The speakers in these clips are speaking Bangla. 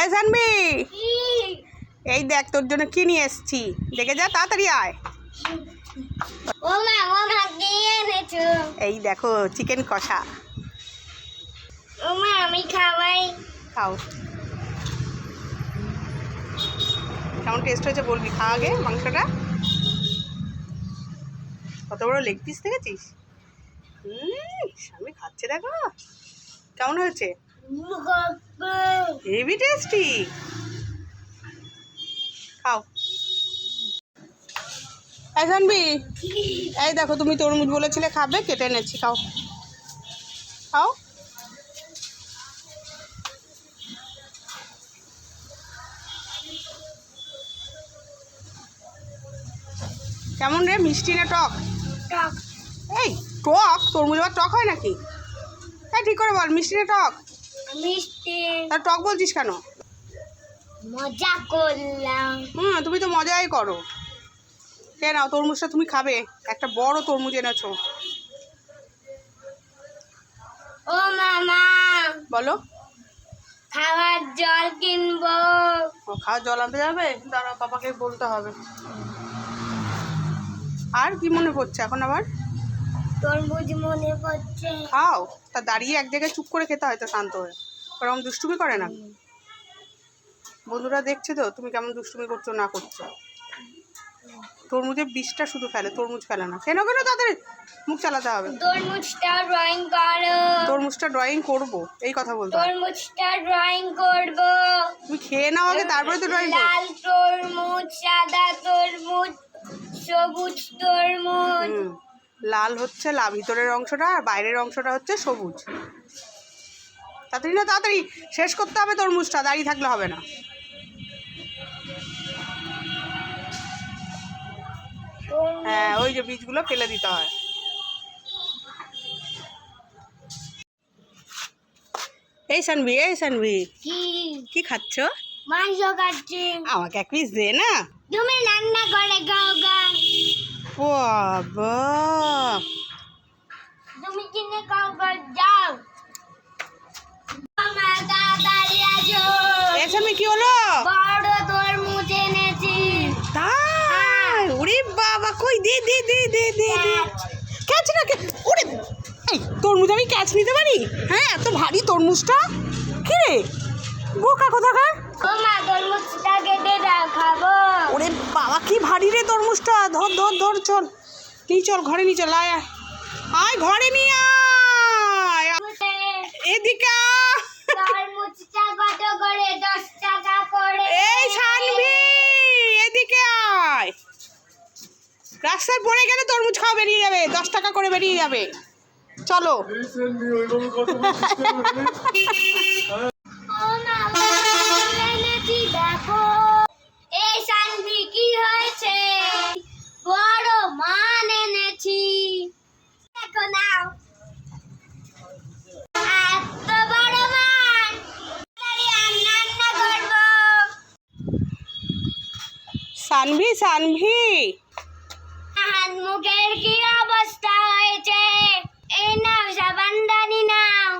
এই জানবি? এই দেখ তোর জন্য কি নিয়ে এসছি? দেখে যা তাড়াতাড়ি আয়। এই দেখো চিকেন কষা। আমি খাওয়াই। খাও। কেমন টেস্ট হয়েছে বলবি? খা আগে মাংসটা। কত বড় লেগ পিস দেখেছিস? হুম স্বামী খাচ্ছে দেখো। কেমন হয়েছে? হেভি টেস্টি খাও। এই জানবি এই দেখো তুমি তরমুজ বলেছিলে খাবে কেটে এনেছি খাও। খাও। কেমন রে মিষ্টি না টক? টক। এই টক? তরমুজ আবার টক হয় নাকি? এই ঠিক করে বল মিষ্টি না টক? মিষ্টি। টক বলছিস কেন? মজা করলাম। হুম তুমি তো মজাই করো। কে নাও তরমুজটা তুমি খাবে। একটা বড় তরমুজ এনেছো। ও মামা। বলো। খাবার জল কিনবো। ও খাওয়ার জল আনতে যাবে? দাঁড়াও পাপাকে বলতে হবে। আর কি মনে পড়ছে এখন আবার? তরমুজ মনে পড়ছে। খাও। তা দাঁড়িয়ে এক জায়গায় চুপ করে খেতে হয় তো শান্ত হয়ে। ওরকম দুষ্টুমি করে না? বন্ধুরা দেখছে তো তুমি কেমন দুষ্টুমি করছ না করছ? তরমুজের বিষটা শুধু ফেলে তরমুজ ফেলে না। কেন কেন তাদের মুখ চালাতে হবে? তরমুজটা ড্রয়িং করো। তরমুজটা ড্রয়িং করব এই কথা বলতে তরমুজটা ড্রয়িং করব। তুমি খেয়ে নাও আগে তারপরে তো ড্রয়িং লাল তরমুজ সাদা তরমুজ সবুজ তরমুজ। লাল হচ্ছে লা ভিতরের অংশটা আর বাইরের অংশটা হচ্ছে সবুজ। তাড়াতাড়ি না তাড়াতাড়ি। শেষ করতে হবে তরমুজটা দাঁড়িয়ে থাকলে হবে না। হ্যাঁ ওই যে বীজগুলো ফেলে দিতে হয়। এই সানভি এই সানভি কি? কি খাচ্ছ? মাংস কাটছি আমাকে এক পিস দে না? তুমি রান্না করে গাও গা বাবা। তুমি কিনে খাও গা দে দে দে দে দে দে। ক্যাচ না ওরে এই তরমুজ আমি ক্যাচ নিতে পারি? হ্যাঁ এত ভারী তরমুজটা? কি রে? বোকা কোথাকার? ওরে বাবা কি ভারী রে তরমুজটা। ধর ধর ধর চল। নিয়ে চল ঘরে নিয়ে চল আয়। আয়। ঘরে নিয়ে আয়। এদিকে আয়। তরমুজটা কত করে দশ টাকা করে এই সানভি এদিকে আয় রাস্তায় পড়ে গেলে তরমুজ খাওয়া বেরিয়ে যাবে দশ টাকা করে বেরিয়ে যাবে। চলো। সানভি সানভি। সানভি মুখের কি অবস্থা হয়েছে? এই নাও সাবানদানি নাও।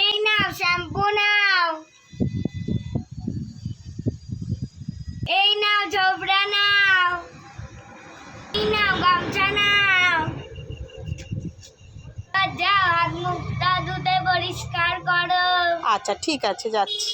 এই নাও শ্যাম্পু নাও। এই নাও ঝোপড়া নাও। এই নাও গামছা নাও। যাও, হাত মুখটা ধুতে পরিষ্কার করো। আচ্ছা ঠিক আছে, যাচ্ছি।